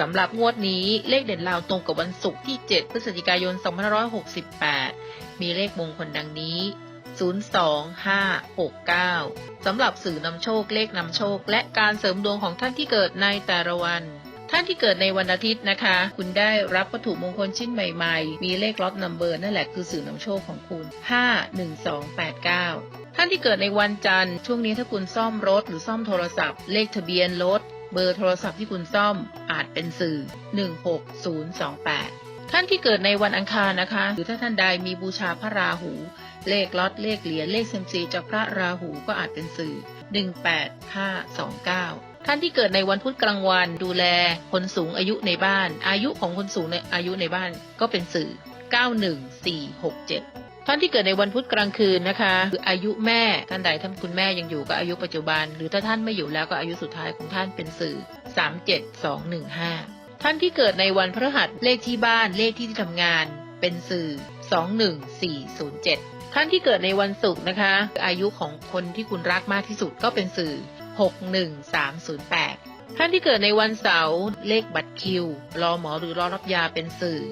สำหรับงวดนี้เลขเด่นลาวตรงกับวันศุกร์ที่ 7 พฤศจิกายน 2568 มีเลขมงคลดังนี้ 02569 สำหรับสื่อนำโชคเลขนำโชค และการเสริมดวงของท่านที่เกิดในแต่ละวัน ท่านที่เกิดในวันอาทิตย์นะคะ คุณได้รับวัตถุมงคลชิ้นใหม่ๆ มีเลขล็อตนัมเบอร์นั่นแหละคือสื่อนำโชคของคุณ 51289 ท่านที่เกิดในวันจันทร์ช่วงนี้ถ้าคุณซ่อมรถหรือซ่อมโทรศัพท์ เลขทะเบียนรถเบอร์โทรศัพท์ที่คุณซ่อมาจเป็นสื่อ 16028 ท่านที่เกิดในวันอังคารนะคะ หรือถ้าท่านใดมีบูชาพระราหู เลขล็อตเลขเหรียญเลขเซมซีจากพระราหูก็อาจเป็นสื่อ 18529ท่านที่เกิดในวันพุธกลางวันดูแลคนสูงอายุในบ้าน อายุของคนสูงในอายุในบ้านก็เป็นสื่อ 91467 ท่านที่เกิดในวันพุธกลางคืนนะคะคืออายุแม่ท่านใดท่านคุณแม่ยังอยู่ก็อายุปัจจุบัน หรือถ้าท่านไม่อยู่แล้วก็อายุสุดท้ายของท่านเป็นสื่อ 37215 ท่านที่เกิดในวันพฤหัสเลขที่บ้านเลขที่ที่ทำงานเป็นสื่อ 21407 ท่านที่เกิดในวันศุกร์นะคะ อายุของคนที่คุณรักมากที่สุดก็เป็นสื่อ 61308 ท่านที่เกิดในวันเสาร์เลขบัตรคิว รอหมอหรือรอรับยาเป็นสื่อ 20158